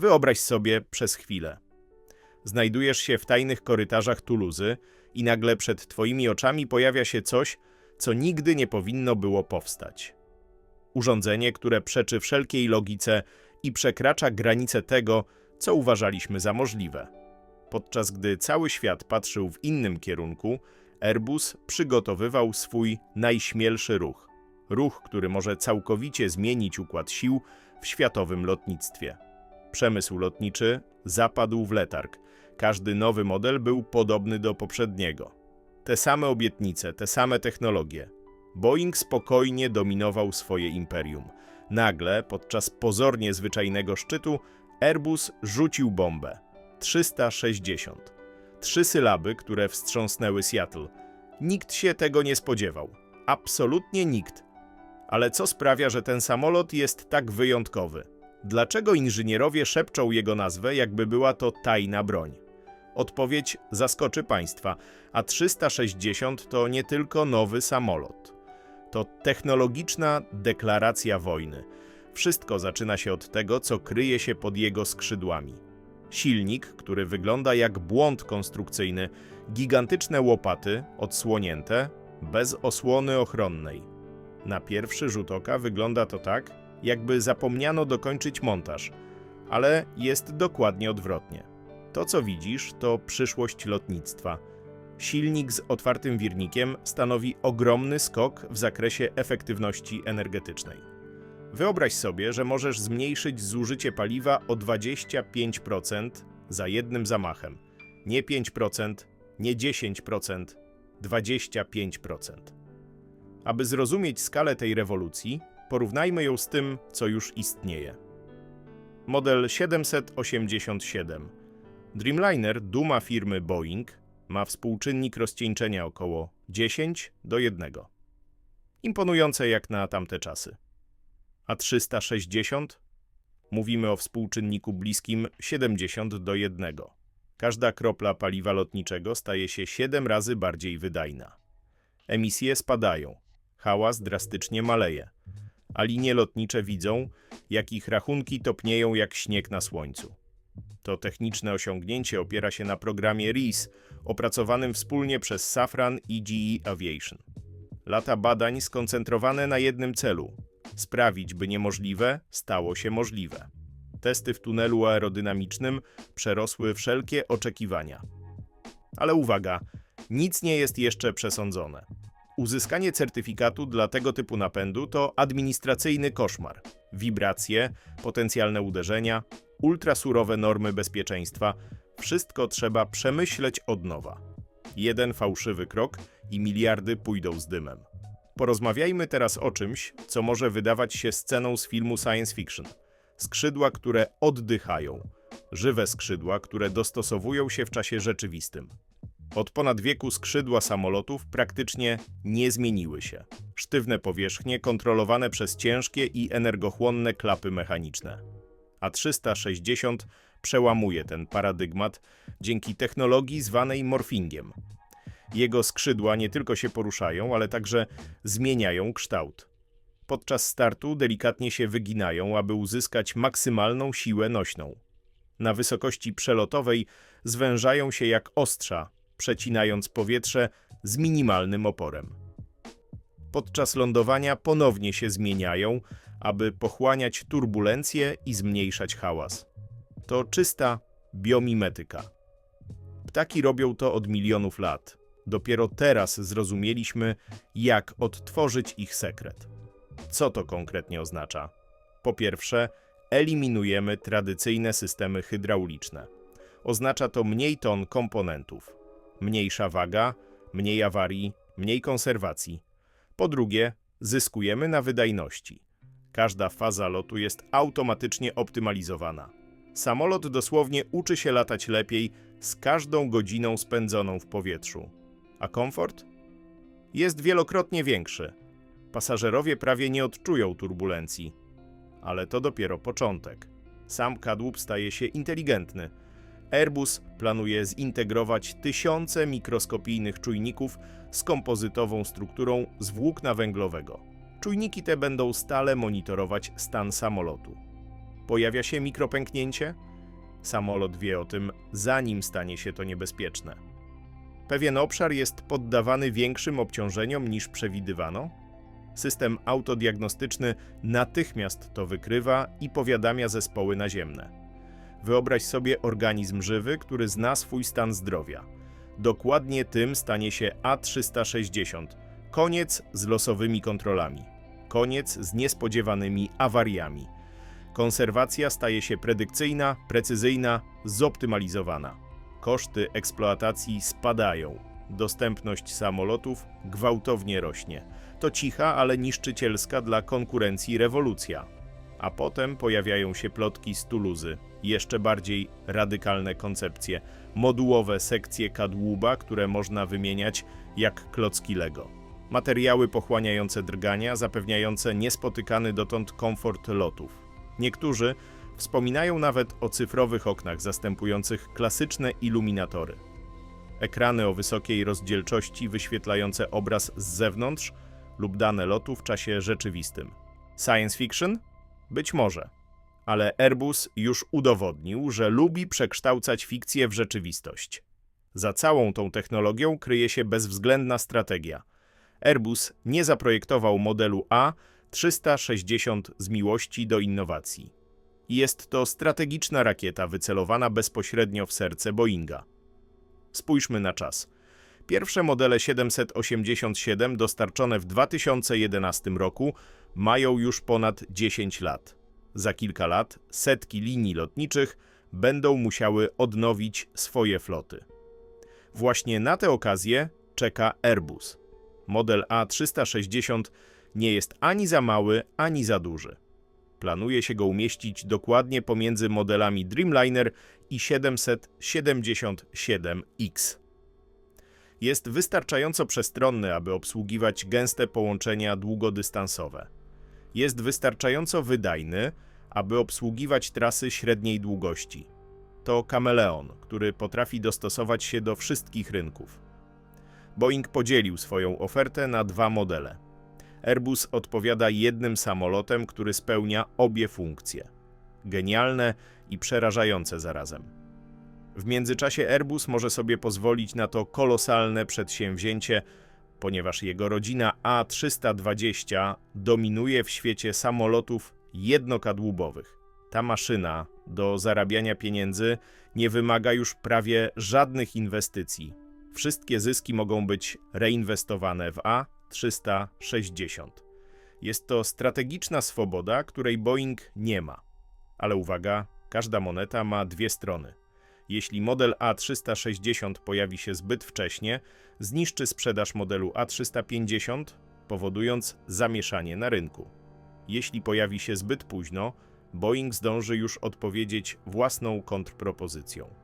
Wyobraź sobie przez chwilę. Znajdujesz się w tajnych korytarzach Tuluzy i nagle przed twoimi oczami pojawia się coś, co nigdy nie powinno było powstać. Urządzenie, które przeczy wszelkiej logice i przekracza granice tego, co uważaliśmy za możliwe. Podczas gdy cały świat patrzył w innym kierunku, Airbus przygotowywał swój najśmielszy ruch. Ruch, który może całkowicie zmienić układ sił w światowym lotnictwie. Przemysł lotniczy zapadł w letarg. Każdy nowy model był podobny do poprzedniego. Te same obietnice, te same technologie. Boeing spokojnie dominował swoje imperium. Nagle, podczas pozornie zwyczajnego szczytu, Airbus rzucił bombę. 360. Trzy sylaby, które wstrząsnęły Seattle. Nikt się tego nie spodziewał. Absolutnie nikt. Ale co sprawia, że ten samolot jest tak wyjątkowy? Dlaczego inżynierowie szepczą jego nazwę, jakby była to tajna broń? Odpowiedź zaskoczy Państwa, a 360 to nie tylko nowy samolot. To technologiczna deklaracja wojny. Wszystko zaczyna się od tego, co kryje się pod jego skrzydłami. Silnik, który wygląda jak błąd konstrukcyjny, gigantyczne łopaty, odsłonięte, bez osłony ochronnej. Na pierwszy rzut oka wygląda to tak, jakby zapomniano dokończyć montaż, ale jest dokładnie odwrotnie. To, co widzisz, to przyszłość lotnictwa. Silnik z otwartym wirnikiem stanowi ogromny skok w zakresie efektywności energetycznej. Wyobraź sobie, że możesz zmniejszyć zużycie paliwa o 25% za jednym zamachem. Nie 5%, nie 10%, 25%. Aby zrozumieć skalę tej rewolucji, porównajmy ją z tym, co już istnieje. Model 787. Dreamliner, duma firmy Boeing, ma współczynnik rozcieńczenia około 10 do 1. Imponujące jak na tamte czasy. A 360? Mówimy o współczynniku bliskim 70 do 1. Każda kropla paliwa lotniczego staje się 7 razy bardziej wydajna. Emisje spadają, hałas drastycznie maleje, a linie lotnicze widzą, jak ich rachunki topnieją jak śnieg na słońcu. To techniczne osiągnięcie opiera się na programie RIS, opracowanym wspólnie przez Safran i GE Aviation. Lata badań skoncentrowane na jednym celu sprawić, by niemożliwe stało się możliwe. Testy w tunelu aerodynamicznym przerosły wszelkie oczekiwania. Ale uwaga, nic nie jest jeszcze przesądzone. Uzyskanie certyfikatu dla tego typu napędu to administracyjny koszmar. Wibracje, potencjalne uderzenia, ultrasurowe normy bezpieczeństwa wszystko trzeba przemyśleć od nowa. Jeden fałszywy krok i miliardy pójdą z dymem. Porozmawiajmy teraz o czymś, co może wydawać się sceną z filmu science fiction. Skrzydła, które oddychają. Żywe skrzydła, które dostosowują się w czasie rzeczywistym. Od ponad wieku skrzydła samolotów praktycznie nie zmieniły się. Sztywne powierzchnie kontrolowane przez ciężkie i energochłonne klapy mechaniczne. A 360 przełamuje ten paradygmat dzięki technologii zwanej morfingiem. Jego skrzydła nie tylko się poruszają, ale także zmieniają kształt. Podczas startu delikatnie się wyginają, aby uzyskać maksymalną siłę nośną. Na wysokości przelotowej zwężają się jak ostrza, przecinając powietrze z minimalnym oporem. Podczas lądowania ponownie się zmieniają, aby pochłaniać turbulencje i zmniejszać hałas. To czysta biomimetyka. Ptaki robią to od milionów lat. Dopiero teraz zrozumieliśmy, jak odtworzyć ich sekret. Co to konkretnie oznacza? Po pierwsze, eliminujemy tradycyjne systemy hydrauliczne. Oznacza to mniej ton komponentów, mniejsza waga, mniej awarii, mniej konserwacji. Po drugie, zyskujemy na wydajności. Każda faza lotu jest automatycznie optymalizowana. Samolot dosłownie uczy się latać lepiej z każdą godziną spędzoną w powietrzu. A komfort? Jest wielokrotnie większy. Pasażerowie prawie nie odczują turbulencji. Ale to dopiero początek. Sam kadłub staje się inteligentny. Airbus planuje zintegrować tysiące mikroskopijnych czujników z kompozytową strukturą z włókna węglowego. Czujniki te będą stale monitorować stan samolotu. Pojawia się mikropęknięcie? Samolot wie o tym, zanim stanie się to niebezpieczne. Pewien obszar jest poddawany większym obciążeniom niż przewidywano. System autodiagnostyczny natychmiast to wykrywa i powiadamia zespoły naziemne. Wyobraź sobie organizm żywy, który zna swój stan zdrowia. Dokładnie tym stanie się A360. Koniec z losowymi kontrolami. Koniec z niespodziewanymi awariami. Konserwacja staje się predykcyjna, precyzyjna, zoptymalizowana. Koszty eksploatacji spadają. Dostępność samolotów gwałtownie rośnie. To cicha, ale niszczycielska dla konkurencji rewolucja. A potem pojawiają się plotki z Tuluzy, jeszcze bardziej radykalne koncepcje, modułowe sekcje kadłuba, które można wymieniać jak klocki Lego. Materiały pochłaniające drgania, zapewniające niespotykany dotąd komfort lotów. Niektórzy wspominają nawet o cyfrowych oknach zastępujących klasyczne iluminatory. Ekrany o wysokiej rozdzielczości wyświetlające obraz z zewnątrz lub dane lotu w czasie rzeczywistym. Science fiction? Być może. Ale Airbus już udowodnił, że lubi przekształcać fikcję w rzeczywistość. Za całą tą technologią kryje się bezwzględna strategia. Airbus nie zaprojektował modelu A 360 z miłości do innowacji. Jest to strategiczna rakieta wycelowana bezpośrednio w serce Boeinga. Spójrzmy na czas. Pierwsze modele 787 dostarczone w 2011 roku mają już ponad 10 lat. Za kilka lat setki linii lotniczych będą musiały odnowić swoje floty. Właśnie na tę okazję czeka Airbus. Model A360 nie jest ani za mały, ani za duży. Planuje się go umieścić dokładnie pomiędzy modelami Dreamliner i 777X. Jest wystarczająco przestronny, aby obsługiwać gęste połączenia długodystansowe. Jest wystarczająco wydajny, aby obsługiwać trasy średniej długości. To kameleon, który potrafi dostosować się do wszystkich rynków. Boeing podzielił swoją ofertę na dwa modele – Airbus odpowiada jednym samolotem, który spełnia obie funkcje. Genialne i przerażające zarazem. W międzyczasie Airbus może sobie pozwolić na to kolosalne przedsięwzięcie, ponieważ jego rodzina A320 dominuje w świecie samolotów jednokadłubowych. Ta maszyna do zarabiania pieniędzy nie wymaga już prawie żadnych inwestycji. Wszystkie zyski mogą być reinwestowane w A 360. Jest to strategiczna swoboda, której Boeing nie ma. Ale uwaga, każda moneta ma dwie strony. Jeśli model A360 pojawi się zbyt wcześnie, zniszczy sprzedaż modelu A350, powodując zamieszanie na rynku. Jeśli pojawi się zbyt późno, Boeing zdąży już odpowiedzieć własną kontrpropozycją.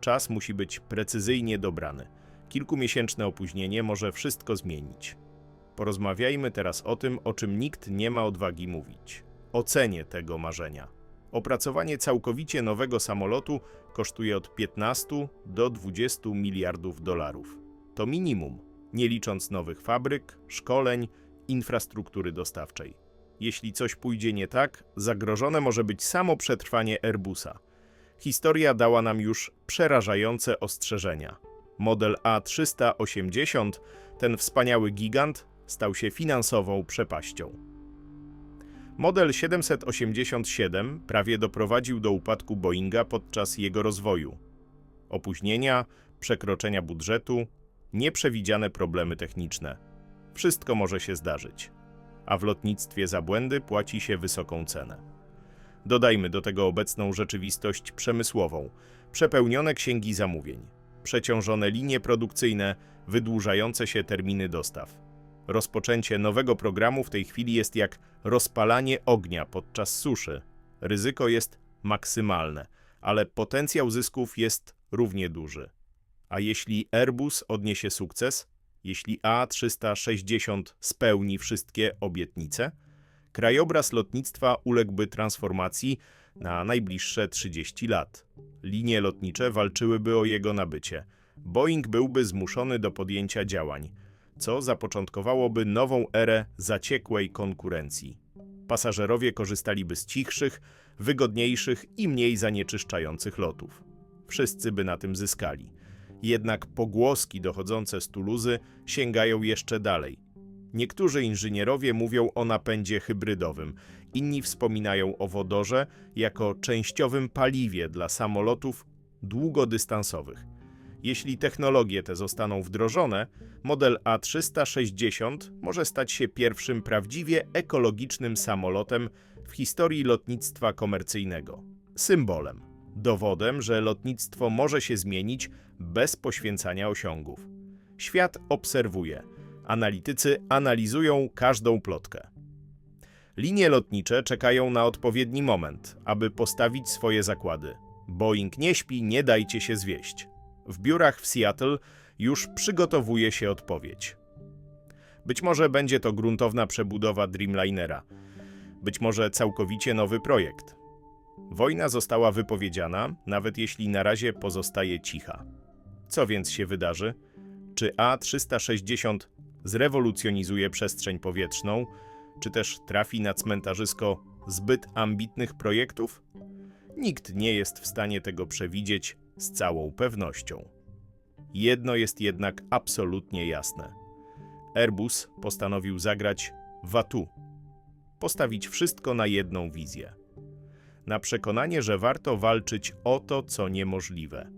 Czas musi być precyzyjnie dobrany. Kilkumiesięczne opóźnienie może wszystko zmienić. Porozmawiajmy teraz o tym, o czym nikt nie ma odwagi mówić. O cenie tego marzenia. Opracowanie całkowicie nowego samolotu kosztuje od 15 do 20 miliardów dolarów. To minimum, nie licząc nowych fabryk, szkoleń, infrastruktury dostawczej. Jeśli coś pójdzie nie tak, zagrożone może być samo przetrwanie Airbusa. Historia dała nam już przerażające ostrzeżenia. Model A380, ten wspaniały gigant, stał się finansową przepaścią. Model 787 prawie doprowadził do upadku Boeinga podczas jego rozwoju. Opóźnienia, przekroczenia budżetu, nieprzewidziane problemy techniczne. Wszystko może się zdarzyć. A w lotnictwie za błędy płaci się wysoką cenę. Dodajmy do tego obecną rzeczywistość przemysłową, przepełnione księgi zamówień, przeciążone linie produkcyjne, wydłużające się terminy dostaw. Rozpoczęcie nowego programu w tej chwili jest jak rozpalanie ognia podczas suszy. Ryzyko jest maksymalne, ale potencjał zysków jest równie duży. A jeśli Airbus odniesie sukces, jeśli A360 spełni wszystkie obietnice, krajobraz lotnictwa uległby transformacji na najbliższe 30 lat. Linie lotnicze walczyłyby o jego nabycie. Boeing byłby zmuszony do podjęcia działań – co zapoczątkowałoby nową erę zaciekłej konkurencji. Pasażerowie korzystaliby z cichszych, wygodniejszych i mniej zanieczyszczających lotów. Wszyscy by na tym zyskali. Jednak pogłoski dochodzące z Tuluzy sięgają jeszcze dalej. Niektórzy inżynierowie mówią o napędzie hybrydowym, inni wspominają o wodorze jako częściowym paliwie dla samolotów długodystansowych. Jeśli technologie te zostaną wdrożone, model A360 może stać się pierwszym prawdziwie ekologicznym samolotem w historii lotnictwa komercyjnego. Symbolem, dowodem, że lotnictwo może się zmienić bez poświęcania osiągów. Świat obserwuje, analitycy analizują każdą plotkę. Linie lotnicze czekają na odpowiedni moment, aby postawić swoje zakłady. Boeing nie śpi, nie dajcie się zwieść. W biurach w Seattle już przygotowuje się odpowiedź. Być może będzie to gruntowna przebudowa Dreamlinera, być może całkowicie nowy projekt. Wojna została wypowiedziana, nawet jeśli na razie pozostaje cicha. Co więc się wydarzy? Czy A360 zrewolucjonizuje przestrzeń powietrzną, czy też trafi na cmentarzysko zbyt ambitnych projektów? Nikt nie jest w stanie tego przewidzieć z całą pewnością. Jedno jest jednak absolutnie jasne. Airbus postanowił zagrać Watu. Postawić wszystko na jedną wizję. Na przekonanie, że warto walczyć o to, co niemożliwe –